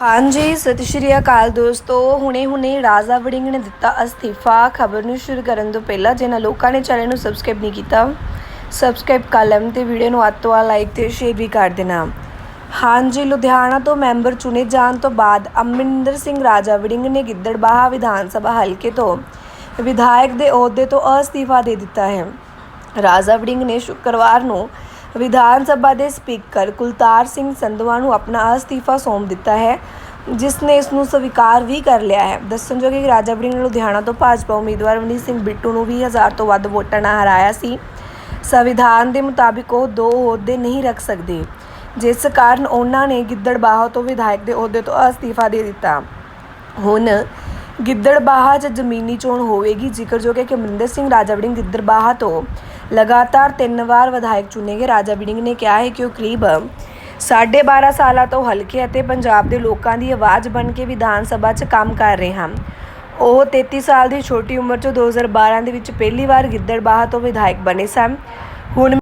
ਹਾਂਜੀ, ਸਤਿ ਸ਼੍ਰੀ ਅਕਾਲ ਦੋਸਤੋ। ਹੁਣੇ-ਹੁਣੇ ਰਾਜਾ ਵੜਿੰਗ ਨੇ ਦਿੱਤਾ ਅਸਤੀਫਾ। ਖਬਰ ਨੂੰ ਸ਼ੁਰੂ ਕਰਨ ਤੋਂ ਪਹਿਲਾਂ ਜਿਨ੍ਹਾਂ ਲੋਕਾਂ ਨੇ ਚੈਨਲ ਨੂੰ ਸਬਸਕ੍ਰਾਈਬ ਨਹੀਂ ਕੀਤਾ, ਸਬਸਕ੍ਰਾਈਬ ਕਰ ਲੈਣ ਤੇ ਵੀਡੀਓ ਨੂੰ ਅੱਧ ਤੋਂ ਵੱਧ ਲਾਈਕ ਤੇ ਸ਼ੇਅਰ ਵੀ ਕਰ ਦੇਣਾ। ਹਾਂਜੀ, ਲੁਧਿਆਣਾ ਤੋਂ ਮੈਂਬਰ ਚੁਣੇ ਜਾਣ ਤੋਂ ਬਾਅਦ ਅਮਰਿੰਦਰ ਸਿੰਘ ਰਾਜਾ ਵੜਿੰਗ ਨੇ ਗਿੱਦੜਬਾਹਾ ਵਿਧਾਨ ਸਭਾ ਹਲਕੇ ਤੋਂ ਵਿਧਾਇਕ ਦੇ ਅਹੁਦੇ ਤੋਂ ਅਸਤੀਫਾ ਦੇ ਦਿੱਤਾ ਹੈ। ਰਾਜਾ ਵੜਿੰਗ ਨੇ ਸ਼ੁੱਕਰਵਾਰ ਨੂੰ ਵਿਧਾਨ ਸਭਾ ਦੇ ਸਪੀਕਰ ਕੁਲਤਾਰ ਸਿੰਘ ਸੰਧਵਾ ਨੂੰ ਆਪਣਾ ਅਸਤੀਫਾ ਸੌਂਪ ਦਿੱਤਾ ਹੈ, ਜਿਸ ਨੇ ਇਸ ਨੂੰ ਸਵੀਕਾਰ ਵੀ ਕਰ ਲਿਆ ਹੈ। ਦੱਸਣਯੋਗ ਹੈ ਕਿ ਰਾਜਾ ਵੜਿੰਗ ਨੇ ਲੁਧਿਆਣਾ ਤੋਂ ਭਾਜਪਾ ਉਮੀਦਵਾਰ ਮਨੀਸ਼ ਸਿੰਘ ਬਿੱਟੂ ਨੂੰ 20000 ਤੋਂ ਵੱਧ ਵੋਟਾਂ ਨਾਲ ਹਰਾਇਆ ਸੀ। ਸੰਵਿਧਾਨ ਦੇ ਮੁਤਾਬਿਕ ਉਹ ਦੋ ਅਹੁਦੇ ਨਹੀਂ ਰੱਖ ਸਕਦੇ, ਜਿਸ ਕਾਰਨ ਉਹਨਾਂ ਨੇ ਗਿੱਦੜਬਾਹਾ ਤੋਂ ਵਿਧਾਇਕ ਦੇ ਅਹੁਦੇ ਤੋਂ ਅਸਤੀਫਾ ਦੇ ਦਿੱਤਾ। ਹੁਣ ਗਿੱਦੜਬਾਹਾ 'ਚ ਜ਼ਮੀਨੀ ਚੋਣ ਹੋਵੇਗੀ। ਜ਼ਿਕਰਯੋਗ ਹੈ ਕਿ ਅਮਰਿੰਦਰ ਸਿੰਘ ਰਾਜਾ ਵੜਿੰਗ ਗਿੱਦੜਬਾਹਾ ਤੋਂ ਲਗਾਤਾਰ ਤਿੰਨ ਵਾਰ ਵਿਧਾਇਕ ਚੁਣੇ ਗਏ। ਰਾਜਾ ਵੜਿੰਗ ਨੇ ਕਿਹਾ ਹੈ ਕਿ ਉਹ ਕਰੀਬ 12.5 ਸਾਲਾਂ ਤੋਂ ਹਲਕੇ ਅਤੇ ਪੰਜਾਬ ਦੇ ਲੋਕਾਂ ਦੀ ਆਵਾਜ਼ ਬਣ ਕੇ ਵਿਧਾਨ ਸਭਾ 'ਚ ਕੰਮ ਕਰ ਰਹੇ ਹਨ। ਉਹ 33 ਸਾਲ ਦੀ ਛੋਟੀ ਉਮਰ 'ਚ 2012 ਦੇ ਵਿੱਚ ਪਹਿਲੀ ਵਾਰ ਗਿੱਦੜਬਾਹਾ ਤੋਂ ਵਿਧਾਇਕ ਬਣੇ ਸਨ। ਹੁਣ